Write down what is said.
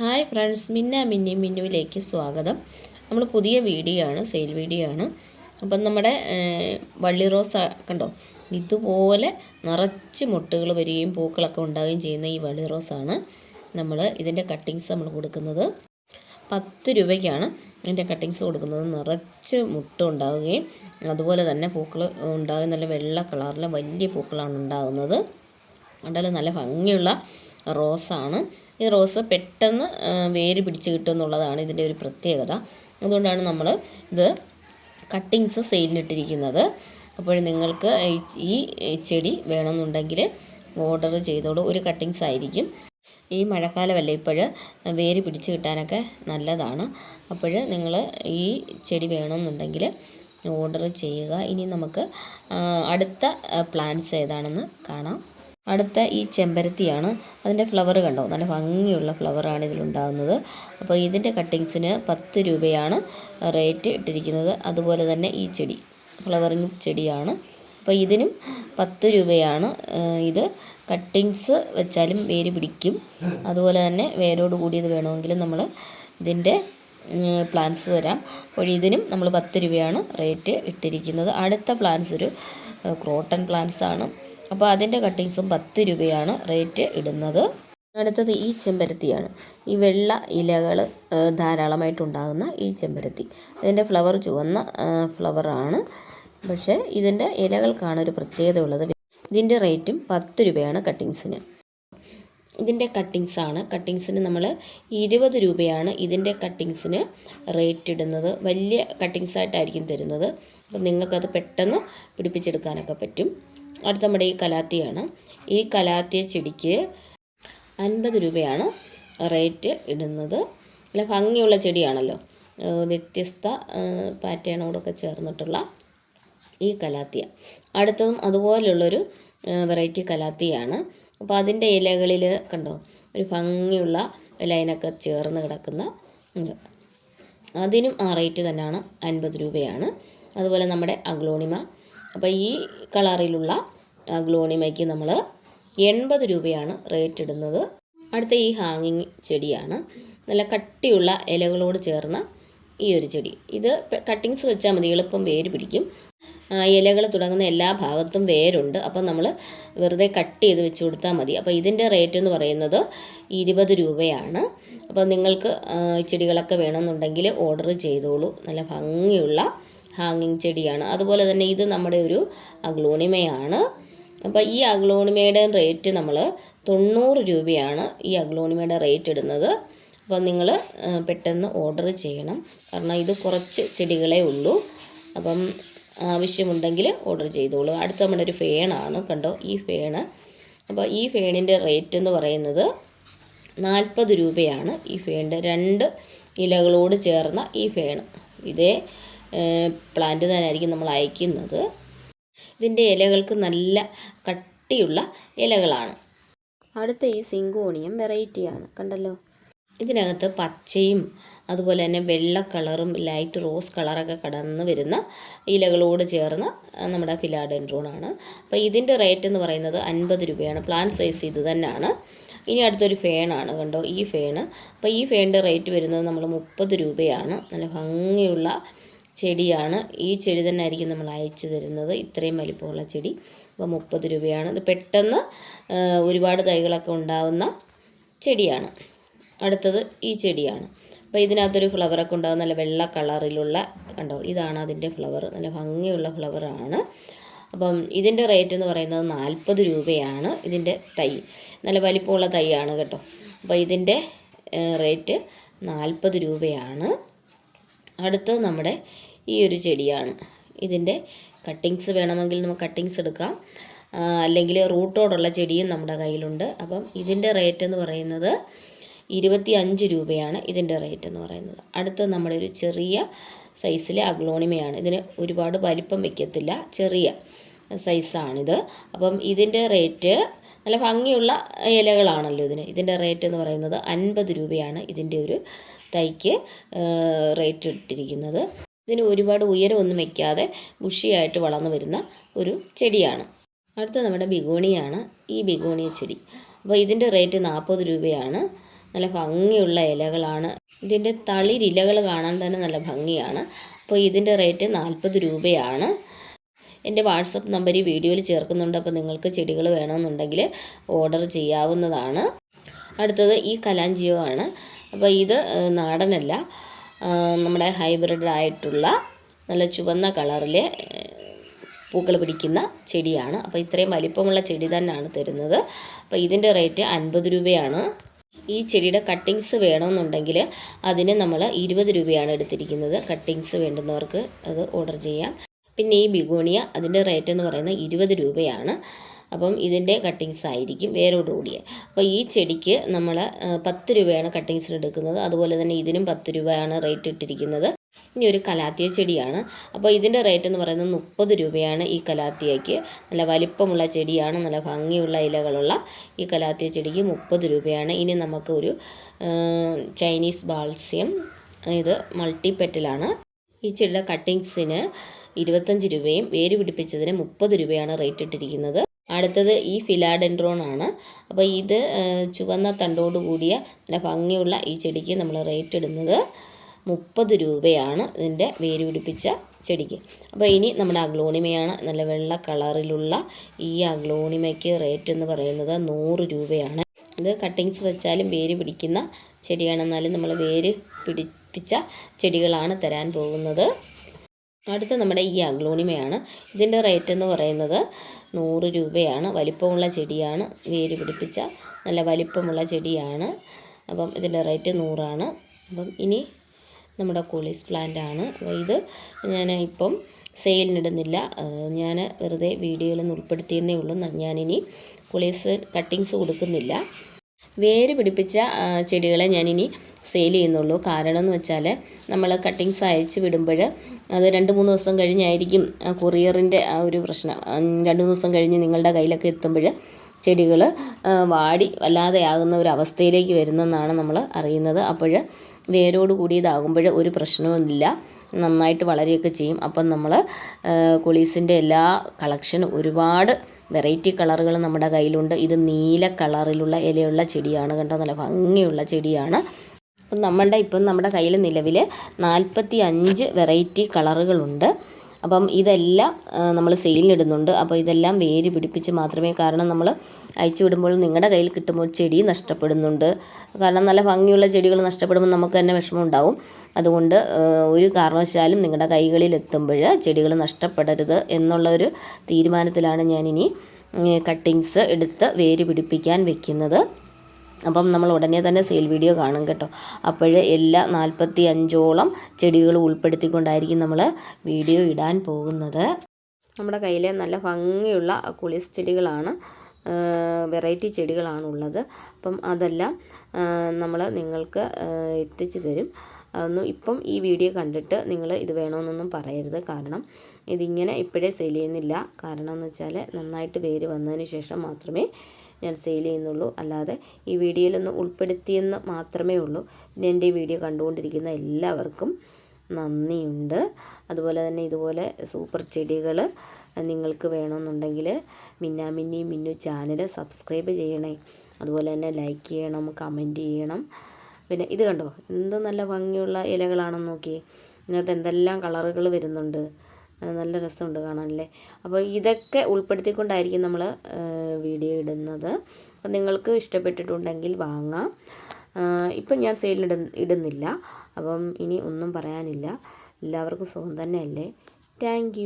Hi friends മിന്ന മിന്നി മിന്നുവിലേക്ക് സ്വാഗതം. നമ്മൾ പുതിയ വീഡിയോ ആണ് സെയിൽ വീഡിയോ ആണ് അപ്പം നമ്മുടെ വള്ളി റോസ് കണ്ടോ? ഇതുപോലെ നിറച്ച് മുട്ടുകൾ വരികയും പൂക്കളൊക്കെ ഉണ്ടാവുകയും ചെയ്യുന്ന ഈ വള്ളി റോസാണ് നമ്മൾ ഇതിന്റെ കട്ടിങ്സ് നമ്മൾ കൊടുക്കുന്നത്. പത്ത് രൂപയ്ക്കാണ് ഇതിന്റെ കട്ടിങ്സ് കൊടുക്കുന്നത്. നിറച്ച് മുട്ട ഉണ്ടാവുകയും അതുപോലെ തന്നെ പൂക്കൾ ഉണ്ടാകും നല്ല വെള്ള കളറിലെ വലിയ പൂക്കളാണ് ഉണ്ടാകുന്നത് കണ്ടാലും നല്ല ഭംഗിയുള്ള റോസാണ്. ഈ റോസ് പെട്ടെന്ന് വേര് പിടിച്ച് കിട്ടും എന്നുള്ളതാണ് ഇതിന്റെ ഒരു പ്രത്യേകത. അതുകൊണ്ടാണ് നമ്മൾ ഇത് കട്ടിങ്സ് സെയിലിട്ടിരിക്കുന്നത് അപ്പോൾ നിങ്ങൾക്ക് ഈ ചെടി വേണമെന്നുണ്ടെങ്കിൽ ഓർഡർ ചെയ്തോളൂ. ഒരു കട്ടിങ്സ് ആയിരിക്കും. ഈ മഴക്കാലമല്ലേ ഇപ്പോൾ വേര് പിടിച്ച് കിട്ടാനൊക്കെ നല്ലതാണ്. അപ്പോൾ നിങ്ങൾ ഈ ചെടി വേണമെന്നുണ്ടെങ്കിൽ ഓർഡർ ചെയ്യുക. ഇനി നമുക്ക് അടുത്ത പ്ലാന്റ്സ് ഏതാണെന്ന് കാണാം. അടുത്ത ഈ ചെമ്പരത്തിയാണ്. അതിന്റെ ഫ്ലവർ കണ്ടോ? നല്ല ഭംഗിയുള്ള ഫ്ലവറാണ് ഇതിലുണ്ടാകുന്നത്. അപ്പോൾ ഇതിന്റെ കട്ടിങ്സിന് പത്ത് രൂപയാണ് റേറ്റ് ഇട്ടിരിക്കുന്നത്. അതുപോലെ തന്നെ ഈ ചെടി ഫ്ലവറിങ് ചെടിയാണ്. അപ്പോൾ ഇതിനും പത്ത് രൂപയാണ് ഇത് കട്ടിങ്സ് വെച്ചാലും വേര് പിടിക്കും. അതുപോലെ തന്നെ വേരോട് കൂടിയത് വേണമെങ്കിൽ നമ്മൾ ഇതിന്റെ പ്ലാന്റ്സ് തരാം. അപ്പോൾ ഇതിനും നമ്മൾ പത്ത് രൂപയാണ് റേറ്റ് ഇട്ടിരിക്കുന്നത്. അടുത്ത പ്ലാന്റ്സ് ഒരു ക്രോട്ടൺ പ്ലാന്റ്സ് ആണ്. അപ്പോൾ അതിന്റെ കട്ടിങ്സും പത്ത് രൂപയാണ് റേറ്റ് ഇടുന്നത്. അടുത്തത് ഈ ചെമ്പരത്തിയാണ്. ഈ വെള്ള ഇലകൾ ധാരാളമായിട്ടുണ്ടാകുന്ന ഈ ചെമ്പരത്തി. ഇതിന്റെ ഫ്ലവർ ചുവന്ന ഫ്ലവറാണ്. പക്ഷേ ഇതിന്റെ ഇലകൾക്കാണ് ഒരു പ്രത്യേകത ഉള്ളത്. ഇതിന്റെ റേറ്റും പത്ത് രൂപയാണ് കട്ടിങ്സിന്. ഇതിന്റെ കട്ടിങ്സാണ്. കട്ടിങ്സിന് നമ്മൾ ഇരുപത് രൂപയാണ് ഇതിന്റെ കട്ടിങ്സിന് റേറ്റ് ഇടുന്നത്. വലിയ കട്ടിങ്സായിട്ടായിരിക്കും തരുന്നത്. അപ്പം നിങ്ങൾക്കത് പെട്ടെന്ന് പിടിപ്പിച്ചെടുക്കാനൊക്കെ പറ്റും. അടുത്ത നമ്മുടെ ഈ കലാത്തിയാണ്. ഈ കലാത്തിയ ചെടിക്ക് അൻപത് രൂപയാണ് റേറ്റ് ഇടുന്നത്. നല്ല ഭംഗിയുള്ള ചെടിയാണല്ലോ. വ്യത്യസ്ത പാറ്റേണോടൊക്കെ ചേർന്നിട്ടുള്ള ഈ കലാത്തിയ. അടുത്തതും അതുപോലുള്ളൊരു വെറൈറ്റി കലാത്തിയാണ്. അപ്പോൾ അതിന്റെ ഇലകളിൽ കണ്ടോ ഒരു ഭംഗിയുള്ള ലൈനൊക്കെ ചേർന്ന് കിടക്കുന്ന അതിനും ആ റേറ്റ് തന്നെയാണ് അൻപത് രൂപയാണ്. അതുപോലെ നമ്മുടെ അഗ്ലോണിമ. അപ്പോൾ ഈ കളറിലുള്ള അഗ്ലോണിമയ്ക്ക് നമ്മൾ എൺപത് രൂപയാണ് റേറ്റ് ഇടുന്നത്. അടുത്ത ഈ ഹാങ്ങിങ് ചെടിയാണ്. നല്ല കട്ടിയുള്ള ഇലകളോട് ചേർന്ന ഈ ഒരു ചെടി. ഇത് കട്ടിങ്സ് വെച്ചാൽ മതി എളുപ്പം വേര് പിടിക്കും. ഇലകൾ തുടങ്ങുന്ന എല്ലാ ഭാഗത്തും വേരുണ്ട്. അപ്പം നമ്മൾ വെറുതെ കട്ട് ചെയ്ത് വെച്ച് കൊടുത്താൽ മതി. അപ്പോൾ ഇതിന്റെ റേറ്റ് എന്ന് പറയുന്നത് ഇരുപത് രൂപയാണ്. അപ്പോൾ നിങ്ങൾക്ക് ചെടികളൊക്കെ വേണമെന്നുണ്ടെങ്കിൽ ഓർഡർ ചെയ്തോളൂ. നല്ല ഭംഗിയുള്ള ഹാങ്ങിങ് ചെടിയാണ്. അതുപോലെ തന്നെ ഇത് നമ്മുടെ ഒരു അഗ്ലോണിമയാണ് അപ്പോൾ ഈ അഗ്ലോണിമയുടെ റേറ്റ് നമ്മൾ തൊണ്ണൂറ് രൂപയാണ് ഈ അഗ്ലോണിമയുടെ റേറ്റ് ഇടുന്നത്. അപ്പോൾ നിങ്ങൾ പെട്ടെന്ന് ഓർഡർ ചെയ്യണം. കാരണം ഇത് കുറച്ച് ചെടികളേ ഉള്ളൂ. അപ്പം ആവശ്യമുണ്ടെങ്കിൽ ഓർഡർ ചെയ്തോളൂ. അടുത്ത നമ്മുടെ ഒരു ഫേണാണ് കണ്ടോ? ഈ ഫേണ്. അപ്പോൾ ഈ ഫേണിന്റെ റേറ്റ് എന്ന് പറയുന്നത് നാൽപ്പത് രൂപയാണ് ഈ ഫേണിന്റെ രണ്ട് ഇലകളോട് ചേർന്ന ഈ ഫേണ്. ഇതേ പ്ലാന്റ് തന്നെയായിരിക്കും നമ്മൾ അയക്കുന്നത്. ഇതിന്റെ ഇലകൾക്ക് നല്ല കട്ടിയുള്ള ഇലകളാണ്. അടുത്ത ഈ സിങ്കോണിയം വെറൈറ്റിയാണ് കണ്ടല്ലോ. ഇതിനകത്ത് പച്ചയും അതുപോലെ തന്നെ വെള്ള കളറും ലൈറ്റ് റോസ് കളറൊക്കെ കടന്ന് വരുന്ന ഇലകളോട് ചേർന്ന നമ്മുടെ ഫിലാഡെൻഡ്രോണാണ് അപ്പോൾ ഇതിന്റെ റേറ്റ് എന്ന് പറയുന്നത് അൻപത് രൂപയാണ് പ്ലാൻ സൈസ് ഇത് തന്നെയാണ്. ഇനി അടുത്തൊരു ഫേണാണ് കണ്ടോ ഈ ഫേണ് അപ്പോൾ ഈ ഫേണിന്റെ റേറ്റ് വരുന്നത് നമ്മൾ മുപ്പത് രൂപയാണ് നല്ല ഭംഗിയുള്ള ചെടിയാണ്. ഈ ചെടി തന്നെ ആയിരിക്കും നമ്മൾ അയച്ചു തരുന്നത്. ഇത്രയും വലിപ്പമുള്ള ചെടി. അപ്പോൾ മുപ്പത് രൂപയാണ്. ഇത് പെട്ടെന്ന് ഒരുപാട് തൈകളൊക്കെ ഉണ്ടാകുന്ന ചെടിയാണ്. അടുത്തത് ഈ ചെടിയാണ്. അപ്പോൾ ഇതിനകത്തൊരു ഫ്ലവറൊക്കെ ഉണ്ടാകും നല്ല വെള്ള കളറിലുള്ള കണ്ടോ? ഇതാണ് അതിന്റെ ഫ്ലവർ. നല്ല ഭംഗിയുള്ള ഫ്ലവറാണ്. അപ്പം ഇതിന്റെ റേറ്റ് എന്ന് പറയുന്നത് നാൽപ്പത് രൂപയാണ് ഇതിന്റെ തൈ. നല്ല വലിപ്പമുള്ള തൈയാണ് കേട്ടോ. അപ്പോൾ ഇതിന്റെ റേറ്റ് നാൽപ്പത് രൂപയാണ്. അടുത്തത് നമ്മുടെ ഈ ഒരു ചെടിയാണ്. ഇതിന്റെ കട്ടിങ്സ് വേണമെങ്കിൽ നമുക്ക് കട്ടിങ്സ് എടുക്കാം. അല്ലെങ്കിൽ റൂട്ടോടുള്ള ചെടിയും നമ്മുടെ കയ്യിലുണ്ട്. അപ്പം ഇതിന്റെ റേറ്റ് എന്ന് പറയുന്നത് ഇരുപത്തി അഞ്ച് രൂപയാണ് ഇതിന്റെ റേറ്റ് എന്ന് പറയുന്നത്. അടുത്ത നമ്മുടെ ഒരു ചെറിയ സൈസിലെ അഗ്ലോണിമയാണ്. ഇതിന് ഒരുപാട് വലിപ്പം വയ്ക്കത്തില്ല ചെറിയ സൈസാണിത് അപ്പം ഇതിന്റെ റേറ്റ് നല്ല ഭംഗിയുള്ള ഇലകളാണല്ലോ ഇതിന്. ഇതിന്റെ റേറ്റ് എന്ന് പറയുന്നത് അൻപത് രൂപയാണ് ഇതിന്റെ ഒരു തൈക്ക് റേറ്റ് ഇട്ടിരിക്കുന്നത്. ഇതിന് ഒരുപാട് ഉയരമൊന്നും വയ്ക്കാതെ ബുഷിയായിട്ട് വളർന്നു വരുന്ന ഒരു ചെടിയാണ്. അടുത്ത നമ്മുടെ ബിഗോണിയാണ്. ഈ ബിഗോണിയ ചെടി. അപ്പോൾ ഇതിന്റെ റേറ്റ് നാൽപ്പത് രൂപയാണ്. നല്ല ഭംഗിയുള്ള ഇലകളാണ്. ഇതിന്റെ തളിരിലകൾ കാണാൻ തന്നെ നല്ല ഭംഗിയാണ്. അപ്പോൾ ഇതിന്റെ റേറ്റ് നാൽപ്പത് രൂപയാണ്. എന്റെ വാട്സപ്പ് നമ്പർ ഈ വീഡിയോയിൽ ചേർക്കുന്നുണ്ട്. അപ്പോൾ നിങ്ങൾക്ക് ചെടികൾ വേണമെന്നുണ്ടെങ്കിൽ ഓർഡർ ചെയ്യാവുന്നതാണ്. അടുത്തത് ഈ കലാഞ്ചിയോ ആണ്. അപ്പോൾ ഇത് നാടനല്ല. നമ്മുടെ ഹൈബ്രിഡ് ആയിട്ടുള്ള നല്ല ചുവന്ന കളറിലെ പൂക്കൾ പിടിക്കുന്ന ചെടിയാണ്. അപ്പോൾ ഇത്രയും വലിപ്പമുള്ള ചെടി തന്നെയാണ് തരുന്നത്. അപ്പോൾ ഇതിന്റെ റേറ്റ് അൻപത് രൂപയാണ്. ഈ ചെടിയുടെ കട്ടിങ്സ് വേണമെന്നുണ്ടെങ്കിൽ അതിന് നമ്മൾ ഇരുപത് രൂപയാണ് എടുത്തിരിക്കുന്നത്. കട്ടിങ്സ് വേണ്ടുന്നവർക്ക് അത് ഓർഡർ ചെയ്യാം. പിന്നെ ഈ ബിഗോണിയ അതിന്റെ റേറ്റ് എന്ന് പറയുന്നത് ഇരുപത് രൂപയാണ്. അപ്പം ഇതിന്റെ കട്ടിങ്സ് ആയിരിക്കും വേരോടുകൂടിയ അപ്പോൾ ഈ ചെടിക്ക് നമ്മൾ പത്ത് രൂപയാണ് കട്ടിങ്സിന് എടുക്കുന്നത്. അതുപോലെ തന്നെ ഇതിനും പത്ത് രൂപയാണ് റേറ്റ് ഇട്ടിരിക്കുന്നത്. ഇനി ഒരു കലാത്തിയ ചെടിയാണ്. അപ്പോൾ ഇതിന്റെ റേറ്റ് എന്ന് പറയുന്നത് മുപ്പത് രൂപയാണ് ഈ കലാത്തിയയ്ക്ക്. നല്ല വലിപ്പമുള്ള ചെടിയാണ് നല്ല ഭംഗിയുള്ള ഇലകളുള്ള ഈ കലാത്തിയ ചെടിക്ക് മുപ്പത് രൂപയാണ്. ഇനി നമുക്ക് ഒരു ചൈനീസ് ബാൾസ്യം ഇത് മൾട്ടി പെറ്റലാണ് ഈ ചെടിയുടെ കട്ടിങ്സിന് ഇരുപത്തഞ്ച് രൂപയും വേര് പിടിപ്പിച്ചതിന് മുപ്പത് രൂപയാണ് റേറ്റ് ഇട്ടിരിക്കുന്നത്. അടുത്തത് ഈ ഫിലാഡെൻഡ്രോൺ ആണ് അപ്പോൾ ഇത് ചുവന്ന തണ്ടോട് കൂടിയ നല്ല ഭംഗിയുള്ള ഈ ചെടിക്ക് നമ്മൾ റേറ്റ് ഇടുന്നത് മുപ്പത് രൂപയാണ് ഇതിന്റെ വേര് പിടിപ്പിച്ച ചെടിക്ക്. അപ്പോൾ ഇനി നമ്മുടെ അഗ്ലോണിമയാണ് നല്ല വെള്ള കളറിലുള്ള ഈ അഗ്ലോണിമയ്ക്ക് റേറ്റ് എന്ന് പറയുന്നത് നൂറ് രൂപയാണ്. ഇത് കട്ടിങ്സ് വെച്ചാലും വേര് പിടിക്കുന്ന ചെടിയാണെന്നാലും നമ്മൾ വേര് പിടിപ്പിച്ച ചെടികളാണ് തരാൻ പോകുന്നത്. അടുത്ത നമ്മുടെ ഈ അഗ്ലോണിമയാണ്. ഇതിന്റെ റേറ്റ് എന്ന് പറയുന്നത് നൂറ് രൂപയാണ്. വലിപ്പമുള്ള ചെടിയാണ്. വേര് പിടിപ്പിച്ച നല്ല വലിപ്പമുള്ള ചെടിയാണ്. അപ്പം ഇതിന്റെ റേറ്റ് നൂറാണ്. അപ്പം ഇനി നമ്മുടെ കോളീസ് പ്ലാന്റ് ആണ് അപ്പോൾ ഇത് ഞാൻ ഇപ്പം സെയിലിനിടുന്നില്ല. ഞാൻ വെറുതെ വീഡിയോയിലൊന്ന് ഉൾപ്പെടുത്തിയെന്നേ ഉള്ളൂ. ഞാനിനി കുളീസ് കട്ടിങ്സ് കൊടുക്കുന്നില്ല. വേര് പിടിപ്പിച്ച ചെടികളെ ഞാനിനി സെയിൽ ചെയ്യുന്നുള്ളൂ. കാരണം എന്ന് വെച്ചാൽ നമ്മൾ കട്ടിങ്സ് അയച്ച് വിടുമ്പോൾ അത് രണ്ട് മൂന്ന് ദിവസം കഴിഞ്ഞായിരിക്കും ആ കൊറിയറിന്റെ ആ ഒരു പ്രശ്നം. രണ്ട് മൂന്ന് ദിവസം കഴിഞ്ഞ് നിങ്ങളുടെ കയ്യിലൊക്കെ എത്തുമ്പോൾ ചെടികൾ വാടി വല്ലാതെയാകുന്ന ഒരു അവസ്ഥയിലേക്ക് വരുന്നെന്നാണ് നമ്മൾ അറിയുന്നത്. അപ്പോൾ വേരോട് കൂടിയതാകുമ്പോൾ ഒരു പ്രശ്നവുമില്ല നന്നായിട്ട് വളരുകയൊക്കെ ചെയ്യും. അപ്പം നമ്മൾ കുളീസിന്റെ എല്ലാ കളക്ഷനും ഒരുപാട് വെറൈറ്റി കളറുകൾ നമ്മുടെ കയ്യിലുണ്ട്. ഇത് നീല കളറിലുള്ള ഇലയുള്ള ചെടിയാണ് കണ്ടോ? നല്ല ഭംഗിയുള്ള ചെടിയാണ്. അപ്പം നമ്മളുടെ ഇപ്പം നമ്മുടെ കയ്യിൽ നിലവിൽ നാൽപ്പത്തി അഞ്ച് വെറൈറ്റി കളറുകളുണ്ട്. അപ്പം ഇതെല്ലാം നമ്മൾ സെയിലിനിടുന്നുണ്ട് അപ്പോൾ ഇതെല്ലാം വേര് പിടിപ്പിച്ച് മാത്രമേ കാരണം നമ്മൾ അയച്ചു വിടുമ്പോൾ നിങ്ങളുടെ കയ്യിൽ കിട്ടുമ്പോൾ ചെടി നഷ്ടപ്പെടുന്നുണ്ട്. കാരണം നല്ല ഭംഗിയുള്ള ചെടികൾ നഷ്ടപ്പെടുമ്പോൾ നമുക്ക് തന്നെ വിഷമം ഉണ്ടാവും അതുകൊണ്ട് ഒരു കാരണവശാലും നിങ്ങളുടെ കൈകളിൽ എത്തുമ്പോൾ ചെടികൾ നഷ്ടപ്പെടരുത് എന്നുള്ള ഒരു തീരുമാനത്തിലാണ് ഞാനിനി കട്ടിങ്സ് എടുത്ത് വേര് പിടിപ്പിക്കാൻ വെക്കുന്നത്. അപ്പം നമ്മൾ ഉടനെ തന്നെ സെയിൽ വീഡിയോ കാണും കേട്ടോ. അപ്പോൾ എല്ലാ നാൽപ്പത്തി അഞ്ചോളം ചെടികൾ ഉൾപ്പെടുത്തിക്കൊണ്ടായിരിക്കും നമ്മൾ വീഡിയോ ഇടാൻ പോകുന്നത്. നമ്മുടെ കയ്യിൽ നല്ല ഭംഗിയുള്ള കുളിസ് ചെടികളാണ് വെറൈറ്റി ചെടികളാണ് ഉള്ളത്. അപ്പം അതെല്ലാം നമ്മൾ നിങ്ങൾക്ക് എത്തിച്ചു തരും. അതൊന്നും ഇപ്പം ഈ വീഡിയോ കണ്ടിട്ട് നിങ്ങൾ ഇത് വേണമെന്നൊന്നും പറയരുത്. കാരണം ഇതിങ്ങനെ ഇപ്പോഴേ സെയിൽ ചെയ്യുന്നില്ല. കാരണം എന്ന് വെച്ചാൽ നന്നായിട്ട് വേര് വന്നതിന് ശേഷം മാത്രമേ ഞാൻ സെയിൽ ചെയ്യുന്നുള്ളൂ. അല്ലാതെ ഈ വീഡിയോയിലൊന്ന് ഉൾപ്പെടുത്തിയെന്ന് മാത്രമേ ഉള്ളൂ. പിന്നെ എന്റെ ഈ വീഡിയോ കണ്ടുകൊണ്ടിരിക്കുന്ന എല്ലാവർക്കും നന്ദിയുണ്ട്. അതുപോലെ തന്നെ ഇതുപോലെ സൂപ്പർ ചെടികൾ നിങ്ങൾക്ക് വേണമെന്നുണ്ടെങ്കിൽ മിന്നാമിന്നി മിന്നു ചാനൽ സബ്സ്ക്രൈബ് ചെയ്യണേ. അതുപോലെ തന്നെ ലൈക്ക് ചെയ്യണം കമന്റ് ചെയ്യണം. പിന്നെ ഇത് കണ്ടോ? എന്ത് നല്ല ഭംഗിയുള്ള ഇലകളാണെന്ന് നോക്കി ഇതിനകത്ത് എന്തെല്ലാം കളറുകൾ വരുന്നുണ്ട്. നല്ല രസമുണ്ട് കാണാനല്ലേ? അപ്പോൾ ഇതൊക്കെ ഉൾപ്പെടുത്തിക്കൊണ്ടായിരിക്കും നമ്മൾ വീഡിയോ ഇടുന്നത്. അപ്പം നിങ്ങൾക്ക് ഇഷ്ടപ്പെട്ടിട്ടുണ്ടെങ്കിൽ വാങ്ങാം. ഇപ്പം ഞാൻ സെയിലിനിട ഇടുന്നില്ല. അപ്പം ഇനി ഒന്നും പറയാനില്ല. എല്ലാവർക്കും സുഖം തന്നെയല്ലേ? താങ്ക്